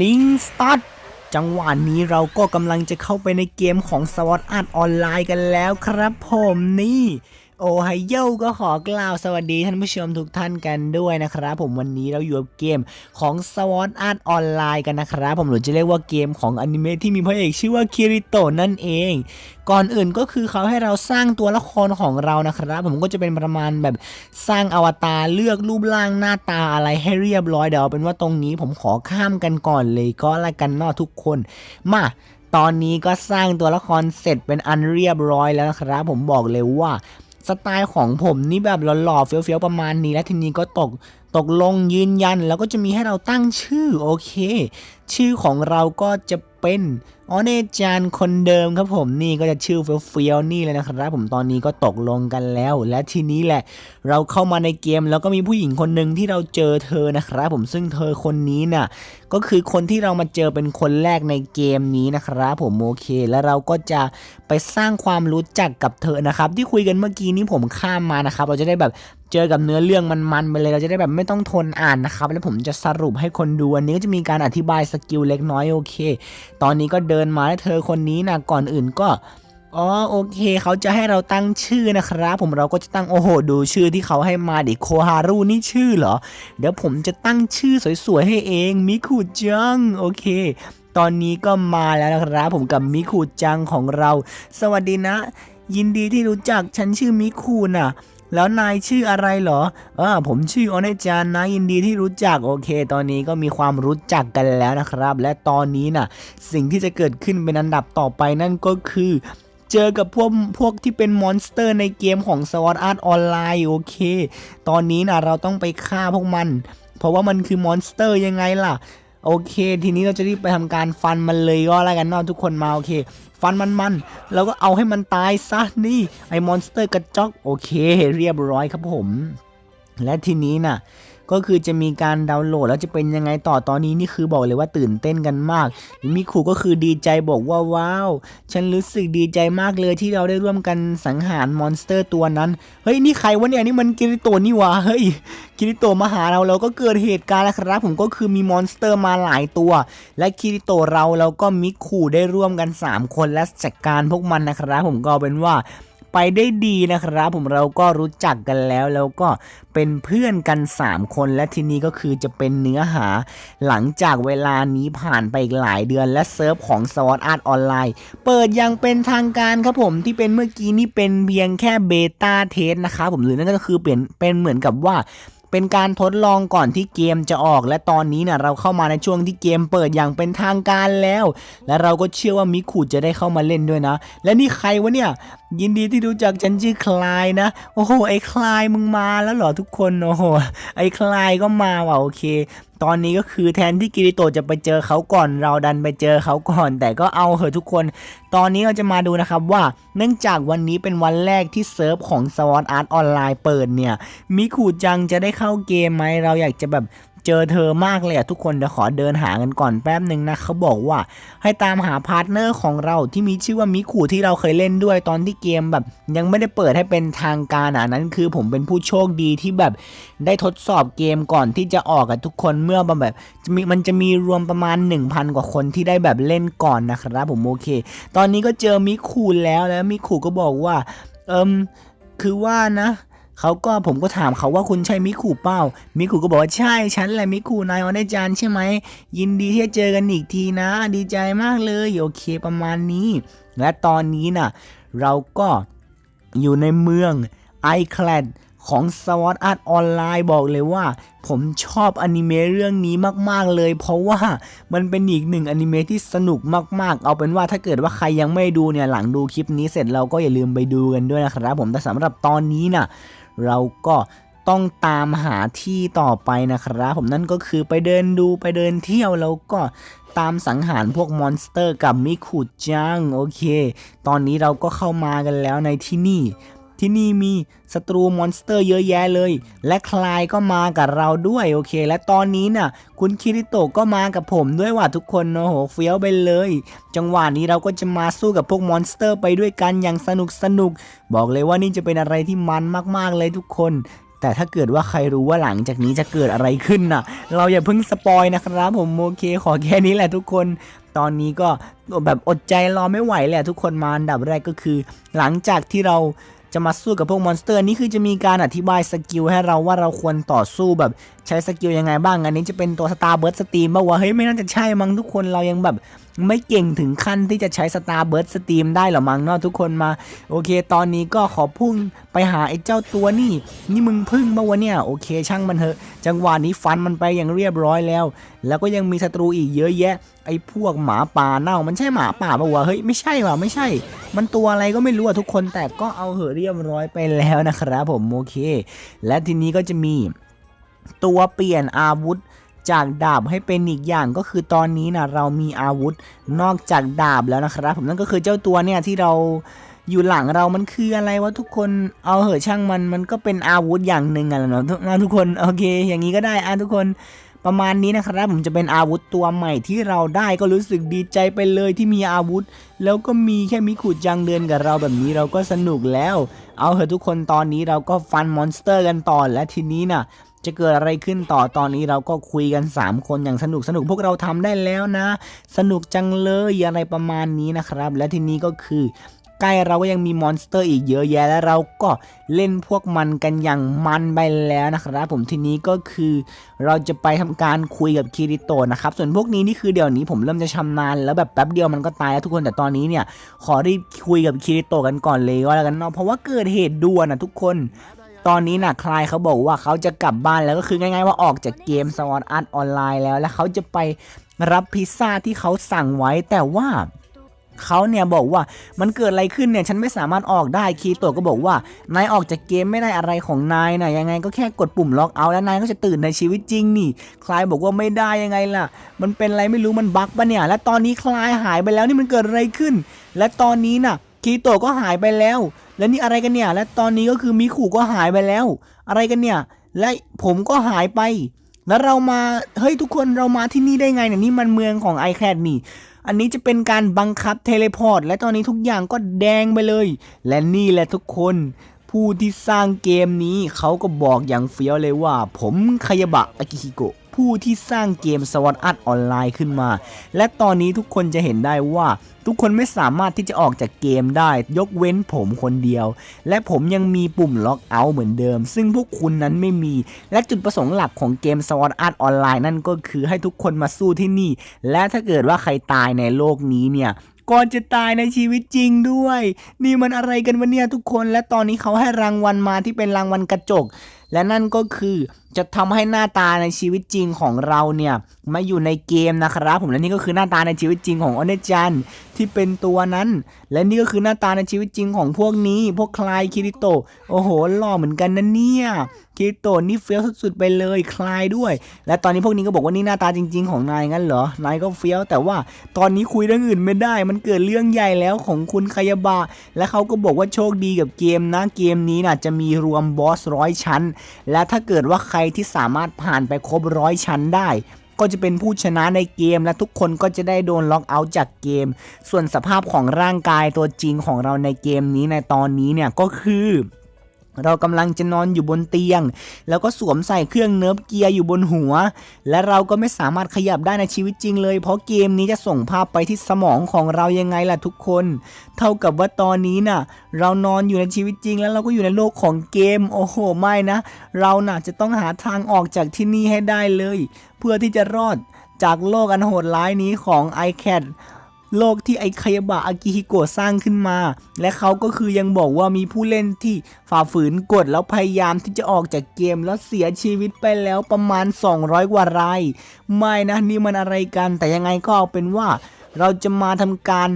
ลิงสตาร์ทจังหวะนี้เราก็กำลังจะเข้าไปในเกมของสวอตอาร์ตออนไลน์กันแล้วครับผมนี่ โอไฮโยก็ขอกล่าวสวัสดีท่านผู้ชมทุกท่านกันด้วยนะครับผมวันนี้เราอยู่กับเกมของ SWOT Art ออนไลน์กันนะครับผมหรือจะเรียกว่าเกมของอนิเมะที่มีพระเอกชื่อว่าคิริโตะนั่นเอง ก่อนอื่นก็คือเขาให้เราสร้างตัวละครของเรานะครับ ผมก็จะเป็นประมาณแบบสร้างอวตารเลือกรูปร่างหน้าตาอะไรให้เรียบร้อยเดี๋ยวเป็นว่าตรงนี้ผมขอข้ามกันก่อนเลยก็แล้วกันเนอะทุกคน มาตอนนี้ก็สร้างตัวละครเสร็จเป็นอันเรียบร้อยแล้วนะครับ ผมบอกเลยว่า สไตล์ของผมนี่แบบหล่อๆเฟี้ยวๆประมาณนี้ แล้วทีนี้ก็ตกตกลงยืนยัน แล้วก็จะมีให้เราตั้งชื่อโอเคชื่อของเราก็จะเป็นออเนจานคนเดิมครับผมนี่ก็จะชื่อเฟี้ยวๆนี่เลยนะครับผมตอนนี้ก็ตกลงกันแล้ว และทีนี้แหละ เราเข้ามาในเกมแล้วก็มีผู้หญิงคนหนึ่งที่เราเจอเธอนะครับผมซึ่งเธอคนนี้น่ะก็คือคนที่เรามาเจอเป็นคนแรกในเกมนี้นะครับผมโอเค แล้วเราก็จะไปสร้างความรู้จักกับเธอนะครับ ที่คุยกันเมื่อกี้นี้ผมข้ามมานะครับ เราจะได้แบบเจอกับเนื้อเรื่องมันๆไปเลยเราจะได้แบบไม่ต้องทนอ่านนะครับ แล้วผมจะสรุปให้คนดูอันนี้ก็จะมีการอธิบายสสกิลเล็กน้อยโอเค ตอนนี้ก็เดินมาแล้วเธอคนนี้นะก่อนอื่นก็อ๋อโอเค เขาจะให้เราตั้งชื่อนะครับ ผมเราก็จะตั้งโอ้โห ดูชื่อที่เขาให้มาดิโคฮารุนี่ชื่อเหรอ เดี๋ยวผมจะตั้งชื่อสวยๆให้เองมิคุจังโอเค ตอนนี้ก็มาแล้วนะครับ ผมกับมิคุจังของเรา สวัสดีนะ ยินดีที่รู้จักฉันชื่อมิคุน่ะ แล้วนายชื่ออะไรเหรอเออผมชื่อโอเนจานนะยินดีที่รู้จักโอเค ตอนนี้ก็มีความรู้จักกันแล้วนะครับ และตอนนี้น่ะ สิ่งที่จะเกิดขึ้นเป็นอันดับต่อไปนั่นก็คือเจอกับพวกพวกที่เป็นมอนสเตอร์ในเกมของ SWOT Art ออนไลน์โอเค ตอนนี้นะเราต้องไปฆ่าพวกมัน เพราะว่ามันคือมอนสเตอร์ยังไงล่ะ โอเค ทีนี้เราจะรีบไปทำการฟันมันเลยก็แล้วกันเนาะทุกคนมาโอเค ฟันมันมันแล้วก็เอาให้มันตายซะนี่ไอ้มอนสเตอร์กระจอกโอเค เรียบร้อยครับผม และทีนี้น่ะ ก็คือจะมีการดาวน์โหลดแล้วจะเป็นยังไงต่อตอนนี้นี่คือบอกเลยว่าตื่นเต้นกันมากมิคูก็คือดีใจบอกว่าว้าว ฉันรู้สึกดีใจมากเลยที่เราได้ร่วมกันสังหารมอนสเตอร์ตัวนั้น เฮ้ย นี่ใครวะเนี่ยนี่มันกิริโตนี่วะเฮ้ยกิริโตมาหาเราเราก็เกิดเหตุการณ์แล้วครับ ผมก็คือมีมอนสเตอร์มาหลายตัว และคิริโตเราแล้วก็มิคูได้ร่วมกัน 3 คนและจัดการพวกมันนะครับผมก็เป็นว่า ไปได้ดีนะครับ ผมเราก็รู้จักกันแล้วแล้วก็เป็นเพื่อนกัน 3 คนและทีนี้ก็คือจะเป็นเนื้อหา หลังจากเวลานี้ผ่านไปอีกหลายเดือนและเซิร์ฟของ s w o t Art ออนไลน์เปิดอยังเป็นทางการครับผมที่เป็นเมื่อกี้นี่เป็นเพียงแค่เบต้าเทสนะครับผมหรือนั่นก็คือเปลี่ยนเป็นเหมือนกับว่า เป็นการทดลองก่อนที่เกมจะออก และตอนนี้นะ่ะเราเข้ามาในช่วงที่เกมเปิดอย่างเป็นทางการแล้ว และเราก็เชื่อว่ามิคุจะได้เข้ามาเล่นด้วยนะ และนี่ใครวะเนี่ย ยินดีที่รู้จักฉันชื่อคลายนะ โอ้โหไอ้คลายมึงมาแล้วเหรอทุกคนโอ้โหไอ้คลายก็มาว่ะโอเคตอนนี้ก็คือแทนที่กิริโตจะไปเจอเขาก่อน เราดันไปเจอเขาก่อน แต่ก็เอาเหอะทุกคน ตอนนี้เราจะมาดูนะครับว่า เนื่องจากวันนี้เป็นวันแรกที่เซิร์ฟของ s w o t Art ออนไลน์เปิดเนี่ยมิคูจังจะได้เข้าเกมไหมเราอยากจะแบบ เจอเธอมากเลยทุกคนเดี๋ยวขอเดินหากันก่อนแป๊บหนึ่งนะเขาบอกว่าให้ตามหาพาร์ทเนอร์ของเราที่มีชื่อว่ามิคุที่เราเคยเล่นด้วยตอนที่เกมแบบ ยังไม่ได้เปิดให้เป็นทางการอะนั้นคือผมเป็นผู้โชคดีที่แบบได้ทดสอบเกมก่อนที่จะออกกับทุกคนเมื่อแบบจะมีมันจะมีรวมประมาณ 1,000 กว่าคนที่ได้แบบเล่นก่อนนะครับผมโอเค ตอนนี้ก็เจอมิคุแล้วแล้วมิคุก็บอกว่าเอิมคือว่านะ เขาก็ผมก็ถามเขาว่าคุณใช่มิคุเป้า มิคุก็บอกว่าใช่ฉันแหละมิคุนายออนไจานใช่ไหม ยินดีที่จะเจอกันอีกทีนะ ดีใจมากเลยโอเคประมาณนี้ และตอนนี้น่ะ เราก็อยู่ในเมืองไอแคลดของ s w o t Art ออนไลน์บอกเลยว่า ผมชอบอนิเมะเรื่องนี้มาก ๆ เลย เพราะว่ามันเป็นอีกหนึ่งอนิเมะที่สนุกมาก ๆ เอาเป็นว่าถ้าเกิดว่าใครยังไม่ดูเนี่ย หลังดูคลิปนี้เสร็จเราก็อย่าลืมไปดูกันด้วยนะครับผมแต่สำหรับตอนนี้น่ะ เราก็ต้องตามหาที่ต่อไปนะครับ ผมนั่นก็คือไปเดินดูไปเดินเที่ยวแล้วก็ตามสังหารพวกมอนสเตอร์กับมิคุจังโอเค ตอนนี้เราก็เข้ามากันแล้วในที่นี่ ที่นี่มีศัตรูมอนสเตอร์เยอะแยะเลย และคลายก็มากับเราด้วยโอเค และตอนนี้น่ะ คุณคิริโตะก็มากับผมด้วยว่ะทุกคนโอ้โหเฟี้ยวไปเลย จังหวะนี้เราก็จะมาสู้กับพวกมอนสเตอร์ไปด้วยกันอย่างสนุกสนุก บอกเลยว่านี่จะเป็นอะไรที่มันมากๆเลยทุกคนแต่ถ้าเกิดว่าใครรู้ว่าหลังจากนี้จะเกิดอะไรขึ้นน่ะ เราอย่าเพิ่งสปอยนะครับ ผมโอเค ขอแค่นี้แหละทุกคน ตอนนี้ก็แบบอดใจรอไม่ไหวแหละทุกคนมาอันดับแรกก็คือ หลังจากที่เรา จะมาสู้กับพวกมอนสเตอร์นี่คือจะมีการอธิบายสกิลให้เราว่าเราควรต่อสู้แบบ ใช้สกิลยังไงบ้างอันนี้จะเป็นตัวสตาร์เบิร์ดสตรีมบ้างวะเฮ้ยไม่น่าจะใช่มั้งทุกคนเรายังแบบไม่เก่งถึงขั้นที่จะใช้สตาร์เบิร์ดสตรีมได้หรอมั้งเนาะทุกคนมา โอเค ตอนนี้ก็ขอพุ่งไปหาไอ้เจ้าตัวนี่ นี่มึงพึ่งปะวะเนี่ยโอเค ช่างมันเถอะ จังหวะนี้ฟันมันไปอย่างเรียบร้อยแล้ว แล้วก็ยังมีศัตรูอีกเยอะแยะ ไอ้พวกหมาป่าเน่ามันใช่หมาป่าปะวะเฮ้ยไม่ใช่ว่ะไม่ใช่ มันตัวอะไรก็ไม่รู้อะทุกคนแต่ก็เอาเหอะเรียบร้อยไปแล้วนะครับผมโอเค และทีนี้ก็จะมี ตัวเปลี่ยนอาวุธ จากดาบให้เป็นอีกอย่างก็คือตอนนี้นะเรามีอาวุธนอกจากดาบแล้วนะครับ ผมนั่นก็คือเจ้าตัวเนี่ยที่เราอยู่หลังเรามันคืออะไรวะทุกคนเอาเหอะช่างมันมันก็เป็นอาวุธอย่างหนึ่งอะเนาะทุกนะทุกคนโอเค อย่างนี้ก็ได้อะทุกคนประมาณนี้นะครับผมจะเป็นอาวุธตัวใหม่ที่เราได้ก็รู้สึกดีใจไปเลยที่มีอาวุธ แล้วก็มีแค่มิคุจังเดินกับเราแบบนี้เราก็สนุกแล้ว เอาเหอะทุกคนตอนนี้เราก็ฟันมอนสเตอร์กันต่อและทีนี้น่ะ จะเกิดอะไรขึ้นต่อตอนนี้เราก็คุยกัน 3 คนอย่างสนุกสนุกพวกเราทำได้แล้วนะ สนุกจังเลยอะไรประมาณนี้นะครับ และทีนี้ก็คือใกล้เราก็ยังมีมอนสเตอร์อีกเยอะแยะ แล้วเราก็เล่นพวกมันกันอย่างมันไปแล้วนะครับผมทีนี้ก็คือเราจะไปทำการคุยกับคิริโตะนะครับ ส่วนพวกนี้นี่คือเดี๋ยวนี้ผมเริ่มจะชำนาญแล้วแบบแป๊บเดียวมันก็ตายแล้วทุกคนแต่ตอนนี้เนี่ย ขอรีบคุยกับคิริโตะกันก่อนเลยว่าแล้วกันเนาะเพราะว่าเกิดเหตุด่วนนะทุกคน ตอนนี้นะคลายเขาบอกว่าเขาจะกลับบ้านแล้วก็คือง่ายๆว่าออกจากเกมสวอตอาร์ตออนไลน์แล้ว แล้วเขาจะไปรับพิซซ่าที่เขาสั่งไว้แต่ว่าเขาเนี่ยบอกว่ามันเกิดอะไรขึ้นเนี่ยฉันไม่สามารถออกได้คีโตก็บอกว่านายออกจากเกมไม่ได้อะไรของนายนะยังไงก็แค่กดปุ่มล็อกเอาแล้วนายก็จะตื่นในชีวิตจริงนี่ คลายบอกว่าไม่ได้ยังไงล่ะ มันเป็นอะไรไม่รู้มันบั๊กปะเนี่ย และตอนนี้คลายหายไปแล้วนี่มันเกิดอะไรขึ้น และตอนนี้น่ะคีโตก็หายไปแล้ว และนี่อะไรกันเนี่ย และตอนนี้ก็คือมิคุก็หายไปแล้ว อะไรกันเนี่ย และผมก็หายไป แล้วเรามา เฮ้ยทุกคนเรามาที่นี่ได้ไงเนี่ยนี่มันเมืองของ i c a d นี่ อันนี้จะเป็นการบังคับเทเลพอร์ต และตอนนี้ทุกอย่างก็แดงไปเลย และนี่แหละทุกคนผู้ที่สร้างเกมนี้เขาก็บอกอย่างเฟี้ยวเลยว่า ผมคายบะอากิฮิโกะ ผู้ที่สร้างเกมสวอตอาร์ตออนไลน์ขึ้นมา และตอนนี้ทุกคนจะเห็นได้ว่าทุกคนไม่สามารถที่จะออกจากเกมได้ ยกเว้นผมคนเดียว และผมยังมีปุ่มล็อกเอาท์เหมือนเดิม ซึ่งพวกคุณนั้นไม่มี และจุดประสงค์หลักของเกม Sword Art Online นั่นก็คือให้ทุกคนมาสู้ที่นี่ และถ้าเกิดว่าใครตายในโลกนี้เนี่ยก่อนจะตายในชีวิตจริงด้วย นี่มันอะไรกันวะเนี่ยทุกคน และตอนนี้เขาให้รางวัลมาที่เป็นรางวัลกระจก และนั่นก็คือ จะทำให้หน้าตาในชีวิตจริงของเราเนี่ยมาอยู่ในเกมนะครับผมและนี่ก็คือหน้าตาในชีวิตจริงของออเนจันที่เป็นตัวนั้น และนี่ก็คือหน้าตาในชีวิตจริงของพวกนี้ พวกคลายคิริโตโอ้โหหล่อเหมือนกันนะเนี่ยคิริโตนี่เฟี้ยวสุดๆไปเลยคลายด้วย และตอนนี้พวกนี้ก็บอกว่านี่หน้าตาจริง ๆ ของนายงั้นเหรอนายก็เฟี้ยวแต่ว่าตอนนี้คุยเรื่องอื่นไม่ได้ มันเกิดเรื่องใหญ่แล้วของคุณคายาบะและเขาก็บอกว่าโชคดีกับเกมนะเกมนี้น่ะจะมีรวมบอสร้อยชั้น และถ้าเกิดว่าใครที่สามารถผ่านไปครบร้อยชั้นได้ ก็จะเป็นผู้ชนะในเกม และทุกคนก็จะได้โดนล็อกเอาท์จากเกม ส่วนสภาพของร่างกายตัวจริงของเราในเกมนี้ในตอนนี้เนี่ยก็คือ เรากำลังจะนอนอยู่บนเตียง แล้วก็สวมใส่เครื่องเนิร์ฟเกียร์อยู่บนหัว และเราก็ไม่สามารถขยับได้ในชีวิตจริงเลย เพราะเกมนี้จะส่งภาพไปที่สมองของเรายังไงล่ะทุกคน เท่ากับว่าตอนนี้น่ะ เรานอนอยู่ในชีวิตจริง แล้วเราก็อยู่ในโลกของเกม โอ้โห ไม่นะ เราน่ะจะต้องหาทางออกจากที่นี่ให้ได้เลย เพื่อที่จะรอดจากโลกอันโหดร้ายนี้ของ iCat โลกที่ไอคายบะอากิฮิโกะสร้างขึ้นมา และเขาก็คือยังบอกว่ามีผู้เล่นที่ฝ่าฝืนกฎแล้วพยายามที่จะออกจากเกมแล้วเสียชีวิตไปแล้วประมาณ 200 กว่าราย ไม่นะนี่มันอะไรกัน แต่ยังไงก็เอาเป็นว่า เราจะมาทำการ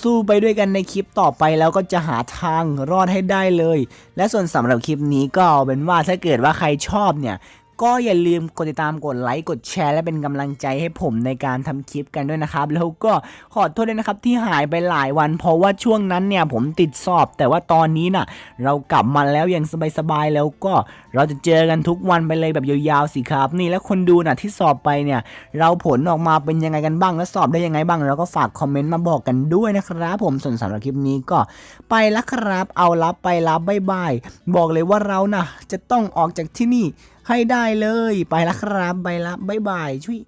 สู้ไปด้วยกันในคลิปต่อไปแล้วก็จะหาทางรอดให้ได้เลย และส่วนสำหรับคลิปนี้ก็เอาเป็นว่าถ้าเกิดว่าใครชอบเนี่ย ก็อย่าลืมกดติดตามกดไลค์กดแชร์และเป็นกำลังใจให้ผมในการทำคลิปกันด้วยนะครับ แล้วก็ขอโทษด้วยนะครับที่หายไปหลายวัน เพราะว่าช่วงนั้นเนี่ยผมติดสอบ แต่ว่าตอนนี้น่ะ เรากลับมาแล้วอย่างสบายๆแล้วก็เราจะเจอกันทุกวันไปเลยแบบยาวๆสิครับ นี่แล้วคนดูน่ะที่สอบไปเนี่ย เราผลออกมาเป็นยังไงกันบ้าง และสอบได้ยังไงบ้างแล้วก็ฝากคอมเมนต์มาบอกกันด้วยนะครับผมส่วนสำหรับคลิปนี้ก็ไปละครับเอารับไปรับบายบายบอกเลยว่าเราน่ะ จะต้องออกจากที่นี่ ให้ได้เลย ไปละครับ ไปละบายบายช่วย